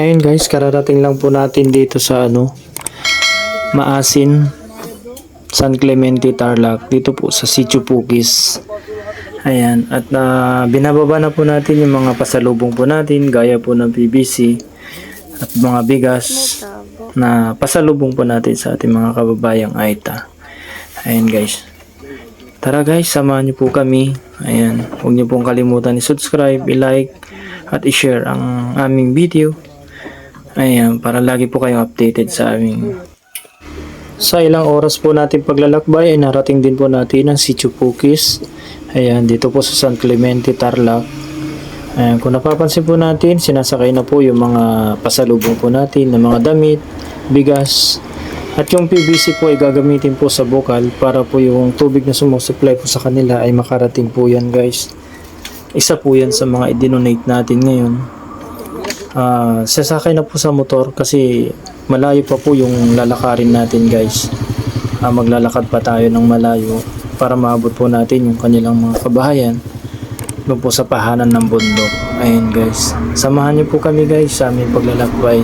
Ngayon guys, kararating lang po natin dito sa ano, Maasin, San Clemente, Tarlac, dito po sa Sitio Pukis. Ayan, at ah, binababa na po natin yung mga pasalubong po natin, gaya po ng PVC at mga bigas na pasalubong po natin sa ating mga kababayang Aita. Ayan guys. Tara guys, samahan niyo po kami. Ayan, huwag niyo pong kalimutan i-subscribe, i-like, at i-share ang aming video. Ayan, para lagi po kayong updated sa aming sa ilang oras po natin paglalakbay ay narating din po natin ang Sitio Pukis. Ayan, dito po sa San Clemente, Tarlac. Ayan, kung napapansin po natin, sinasakay na po yung mga pasalubong po natin na mga damit, bigas, at yung PVC po ay gagamitin po sa bukal para po yung tubig na sumusupply po sa kanila ay makarating po yan guys. Isa po yan sa mga i-donate natin ngayon. Ah, sasakay na po sa motor kasi malayo pa po yung lalakarin natin guys. Ah, maglalakad pa tayo ng malayo para maabot po natin yung kanilang mga kabahayan doon po sa pahanan ng bundok. Ayun guys. Samahan niyo po kami guys sa aming paglalakbay.